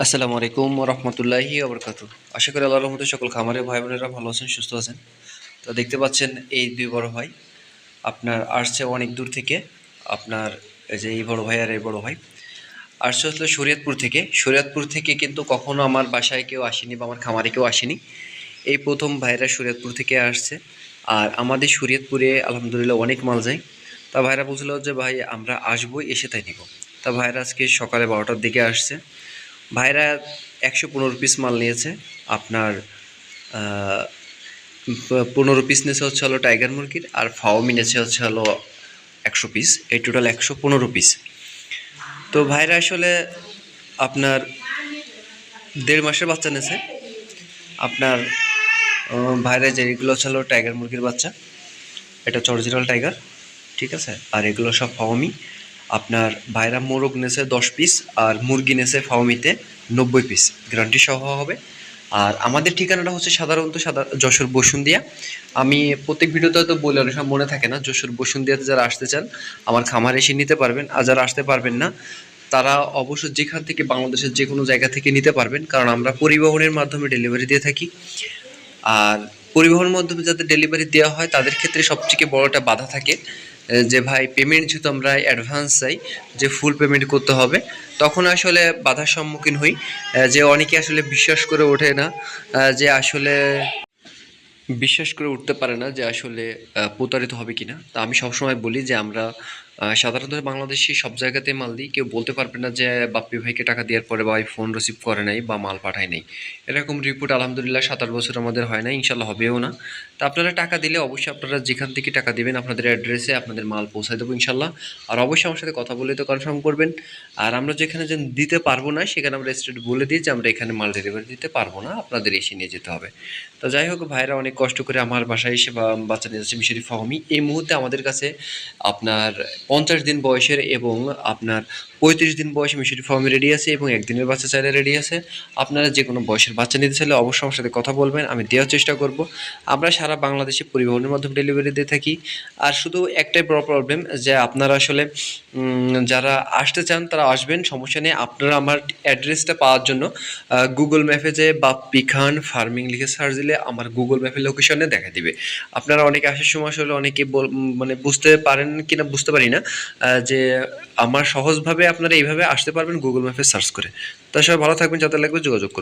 আসসালামু আলাইকুম রহমতুল্লাহি আবরকাত আশা করি আল্লাহর রহমতে সকল খামারে ভাই বোনেরা ভালো আছেন, সুস্থ আছেন। তো দেখতে পাচ্ছেন এই দুই বড় ভাই, আপনার আসছে অনেক দূর থেকে, আপনার এই যে এই বড় ভাই আর এই বড় ভাই। আসছে হচ্ছে শরীয়তপুর থেকে। শরীয়তপুর থেকে কিন্তু কখনো আমার বাসায় কেউ আসেনি বা আমার খামারে কেউ আসেনি। এই প্রথম ভাইরা শরীয়তপুর থেকে আসছে। আর আমাদের শরীয়তপুরে আলহামদুলিল্লাহ অনেক মাল যায়। তা ভাইরা বলছিল যে, ভাই, আমরা আসব, এসে তাই নিব। তা ভাইরা আজকে সকালে বারোটার দিকে আসছে। ভাইরা একশো পনেরো পিস মাল নিয়েছে। আপনার পনেরো পিস নিয়েছে হচ্ছে হলো টাইগার মুরগির আর ফাওমি নিয়েছে হচ্ছে হলো একশো পিস এই টোটাল একশো পনেরো পিস তো ভাইরা আসলে আপনার দেড় মাসের বাচ্চা নিয়েছে। আপনার ভাইরা যে এগুলো হচ্ছে হলো টাইগার মুরগির বাচ্চা। এটা হচ্ছে অরিজিনাল টাইগার ঠিক আছে? আর এগুলো সব ফাওমি আপনার ভাইরা মোরগ নেছে দশ পিস আর মুরগি নেছে ফাওমিতে নব্বই পিস। গ্যারান্টি সহ হবে। আর আমাদের ঠিকানাটা হচ্ছে সাধারণত সাদা যশোর বসুন্দিয়া আমি প্রত্যেক ভিডিওতে হয়তো বলে অনেক সময় মনে থাকে না, যশোর বসুন্দিয়াতে যারা আসতে চান, আমার খামার এসে নিতে পারবেন। আর যারা আসতে পারবেন না, তারা অবশ্যই যেখান থেকে বাংলাদেশের যে কোনো জায়গা থেকে নিতে পারবেন। কারণ আমরা পরিবহনের মাধ্যমে ডেলিভারি দিয়ে থাকি। আর পরিবহনের মাধ্যমে যাদের ডেলিভারি দেওয়া হয়, তাদের ক্ষেত্রে সবথেকে বড়টা বাধা থাকে। যে ভাই পেমেন্ট যেহেতু আমরা অ্যাডভান্স চাই, যে ফুল পেমেন্ট করতে হবে, তখন আসলে বাধার সম্মুখীন হই। যে অনেকে আসলে বিশ্বাস করে ওঠে না যে আসলে বিশ্বাস করে উঠতে পারে না যে আসলে প্রতারিত হবে কি না তা আমি সবসময় বলি যে আমরা সাধারণত বাংলাদেশি সব জায়গাতে মাল দিই। কেউ বলতে পারবে না যে বাপ্পি ভাইকে টাকা দেওয়ার পরে ভাই ফোন রিসিভ করে নাই বা মাল পাঠায় নাই। এরকম রিপোর্ট আলহামদুলিল্লাহ সাত আট বছর আমাদের হয় না ইনশাল্লাহ হবেও না। তা আপনারা টাকা দিলে অবশ্যই আপনারা যেখান থেকে টাকা দেবেন, আপনাদের অ্যাড্রেসে আপনাদের মাল পৌঁছায় দেবো ইনশাল্লাহ। আর অবশ্যই আমার সাথে কথা বলে তো কনফার্ম করবেন। আর আমরা যেখানে যে দিতে পারব না, সেখানে আমরা স্টেট বলে দিই যে আমরা এখানে মাল ডেলিভারি দিতে পারব না, আপনাদের এসে নিয়ে যেতে হবে। তো যাই হোক, ভাইরা অনেক কষ্ট করে আমার বাসায় এসে বাচ্চা নিয়ে যাচ্ছে মিশরি ফাহমি, এই মুহূর্তে আমাদের কাছে আপনার পঞ্চাশ দিন বয়সের এবং আপনার পঁয়ত্রিশ দিন বয়সে মিশরি ফার্মি রেডি আছে এবং একদিনের বাচ্চা চাইলে রেডি আছে। আপনারা যে কোনো বয়সের বাচ্চা নিতে চাইলে অবশ্যই আমার সাথে কথা বলবেন, আমি দেওয়ার চেষ্টা করব। আমরা সারা বাংলাদেশে পরিবহনের মাধ্যমে ডেলিভারি দিয়ে থাকি। আর শুধু একটাই বড় প্রবলেম যে আপনারা আসলে যারা আসতে চান তারা আসবেন, সমস্যা নেই। আপনারা আমার অ্যাড্রেসটা পাওয়ার জন্য গুগল ম্যাপে যে বা পিখান ফার্মিং লিখে সার্চ দিলে আমার গুগল ম্যাপের লোকেশনে দেখা দিবে। আপনারা অনেকে আসার সময় আসলে অনেকে মানে বুঝতে পারেন কিনা বুঝতে পারি না যে আমার সহজভাবে আপনারা এইভাবে আসতে পারবেন গুগল ম্যাপে সার্চ করে। তা সবাই ভালো থাকবেন যাতে লাগবে যোগাযোগ করুন।